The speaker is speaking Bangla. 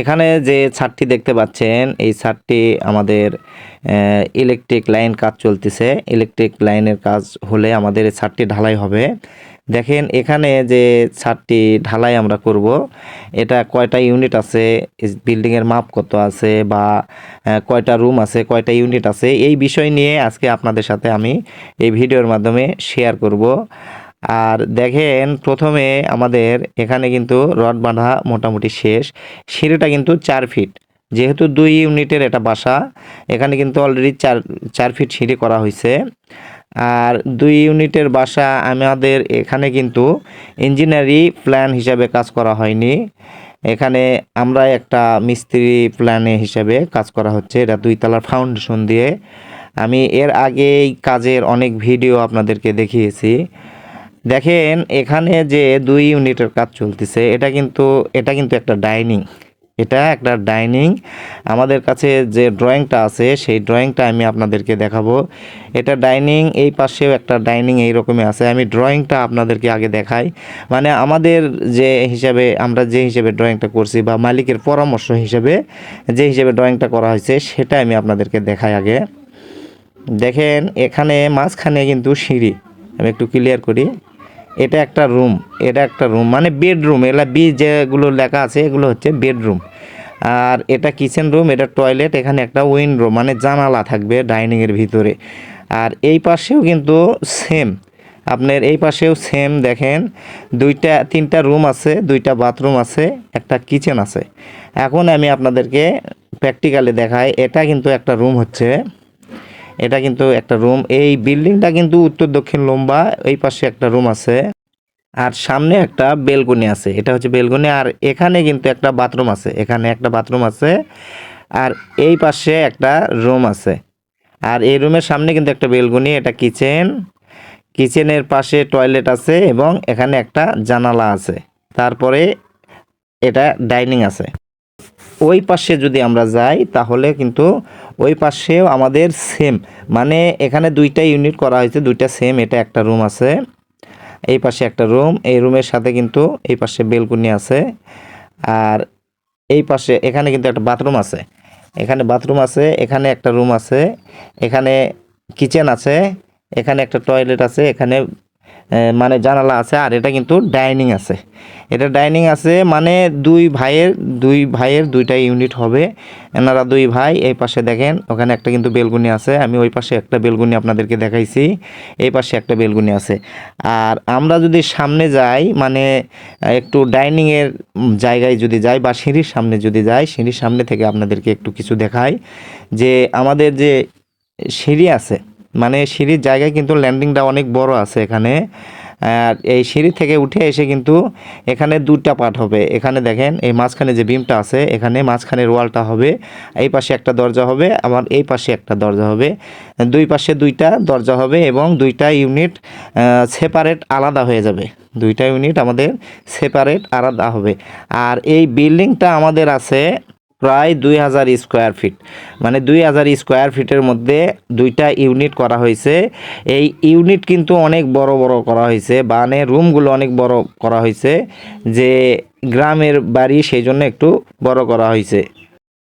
এখানে যে ছাদটি দেখতে পাচ্ছেন, এই ছাদটি আমাদের ইলেকট্রিক লাইন কাজ চলতেছে। ইলেকট্রিক লাইনের কাজ হলে আমাদের এই ছাদটি ঢালাই হবে। দেখেন, এখানে যে ছাদটি ঢালাই আমরা করব, এটা কয়টা ইউনিট আছে বিল্ডিংয়ের মাপ কত আছে বা কয়টা রুম আছে, কয়টা ইউনিট আছে, এই বিষয় নিয়ে আজকে আপনাদের সাথে আমি এই ভিডিওর মাধ্যমে শেয়ার করব। আর দেখেন প্রথমে আমাদের এখানে কিন্তু রড বাঁধা মোটামুটি শেষ। সিঁড়িটা কিন্তু চার ফিট। যেহেতু দুই ইউনিটের এটা বাসা, এখানে কিন্তু অলরেডি চার চার ফিট সিঁড়ি করা হয়েছে আর দুই ইউনিটের বাসা আমাদের এখানে কিন্তু ইঞ্জিনিয়ারি প্ল্যান হিসাবে কাজ করা হয়নি। এখানে আমরা একটা মিস্ত্রি প্ল্যানে হিসাবে কাজ করা হচ্ছে। এটা দুই তলার ফাউন্ডেশন দিয়ে। আমি এর আগে এই কাজের অনেক ভিডিও আপনাদেরকে দেখিয়েছি। দেখেন, এখানে যে দুই ইউনিটের কাজ চলতেছে, এটা কিন্তু এটা কিন্তু একটা ডাইনিং। এটা একটা ডাইনিং। আমাদের কাছে যে ড্রয়িংটা আছে, সেই ড্রয়িংটা আমি আপনাদেরকে দেখাবো। এটা ডাইনিং, এই পাশেও একটা ডাইনিং এইরকমই আছে। আমি ড্রয়িংটা আপনাদেরকে আগে দেখাই। মানে আমাদের যে হিসাবে, আমরা যে হিসেবে ড্রয়িংটা করছি বা মালিকের পরামর্শ হিসেবে যে হিসেবে ড্রয়িংটা করা হয়েছে, সেটা আমি আপনাদেরকে দেখাই আগে। দেখেন, এখানে মাঝখানে কিন্তু সিঁড়ি। আমি একটু ক্লিয়ার করি। এটা একটা রুম, এটা একটা রুম মানে বেডরুম, এলা বি যেগুলো লেখা আছে এগুলো হচ্ছে বেডরুম। আর এটা কিচেন রুম, এটা টয়লেট, এখানে একটা উইন্ডো মানে জানালা থাকবে ডাইনিংয়ের ভিতরে। আর এই পাশেও কিন্তু সেম, আপনার এই পাশেও সেম, দেখেন, দুইটা, তিনটা রুম আছে, দুইটা বাথরুম আছে, একটা কিচেন আছে। এখন আমি আপনাদেরকে প্র্যাকটিক্যালি দেখাই, এটা কিন্তু একটা রুম হচ্ছে এটা কিন্তু একটা রুম এই বিল্ডিংটা কিন্তু উত্তর দক্ষিণ লম্বা, এই পাশে একটা রুম আছে। আর সামনে একটা বেলকনি আছে। এটা হচ্ছে বেলকনি আর এখানে কিন্তু একটা বাথরুম আছে। এখানে একটা বাথরুম আছে। আর এই পাশে একটা রুম আছে। আর এই রুমের সামনে কিন্তু একটা বেলকনি এটা কিচেন কিচেনের পাশে টয়লেট আছে এবং এখানে একটা জানালা আছে। তারপরে এটা ডাইনিং আছে। ওই পাশে যদি আমরা যাই, তাহলে কিন্তু ওই পাশেও আমাদের সেম মানে এখানে দুইটা ইউনিট করা হয়েছে, দুইটা সেম এটা একটা রুম আছে, এই পাশে একটা রুম এই রুমের সাথে কিন্তু এই পাশে বেলকুনি আছে, আর এই পাশে, এখানে কিন্তু একটা বাথরুম আছে, এখানে বাথরুম আছে, এখানে একটা রুম আছে, এখানে কিচেন আছে, এখানে একটা টয়লেট আছে, এখানে মানে জানালা আছে আর এটা কিন্তু ডাইনিং আছে। এটা ডাইনিং আছে মানে দুই ভাইয়ের দুই ভাইয়ের দুইটা ইউনিট হবে। এনারা দুই ভাই, এই পাশে দেখেন, ওখানে একটা কিন্তু বেলগুনি আছে। আমি ওই পাশে একটা বেলগুনি আপনাদেরকে দেখাইছি, এই পাশে একটা বেলগুনি আছে। আর আমরা যদি সামনে যাই মানে একটু ডাইনিংয়ের জায়গায় যদি যাই বা সিঁড়ির সামনে যদি যাই, সিঁড়ির সামনে থেকে আপনাদেরকে একটু কিছু দেখাই যে আমাদের যে সিঁড়ি আছে মানে সিঁড়ির জায়গায় কিন্তু ল্যান্ডিংটা অনেক বড় আছে এখানে। আর এই সিঁড়ি থেকে উঠে এসে কিন্তু এখানে দুটা পার্ট হবে। এখানে দেখেন, এই মাঝখানে যে বিমটা আছে, এখানে মাঝখানের ওয়ালটা হবে। এই পাশে একটা দরজা হবে, আবার এই পাশে একটা দরজা হবে। দুই পাশে দুইটা দরজা হবে এবং দুইটা ইউনিট সেপারেট আলাদা হয়ে যাবে। দুইটা ইউনিট আমাদের সেপারেট আলাদা হবে। আর এই বিল্ডিংটা আমাদের আছে প্রায় দুই হাজার স্কোয়ার ফিট। মানে দুই হাজার স্কোয়ার ফিটের মধ্যে দুইটা ইউনিট করা হয়েছে। এই ইউনিট কিন্তু অনেক বড় বড় করা হয়েছে বানে রুমগুলো অনেক বড় করা হয়েছে যে গ্রামের বাড়ি সেই জন্য একটু বড় করা হয়েছে।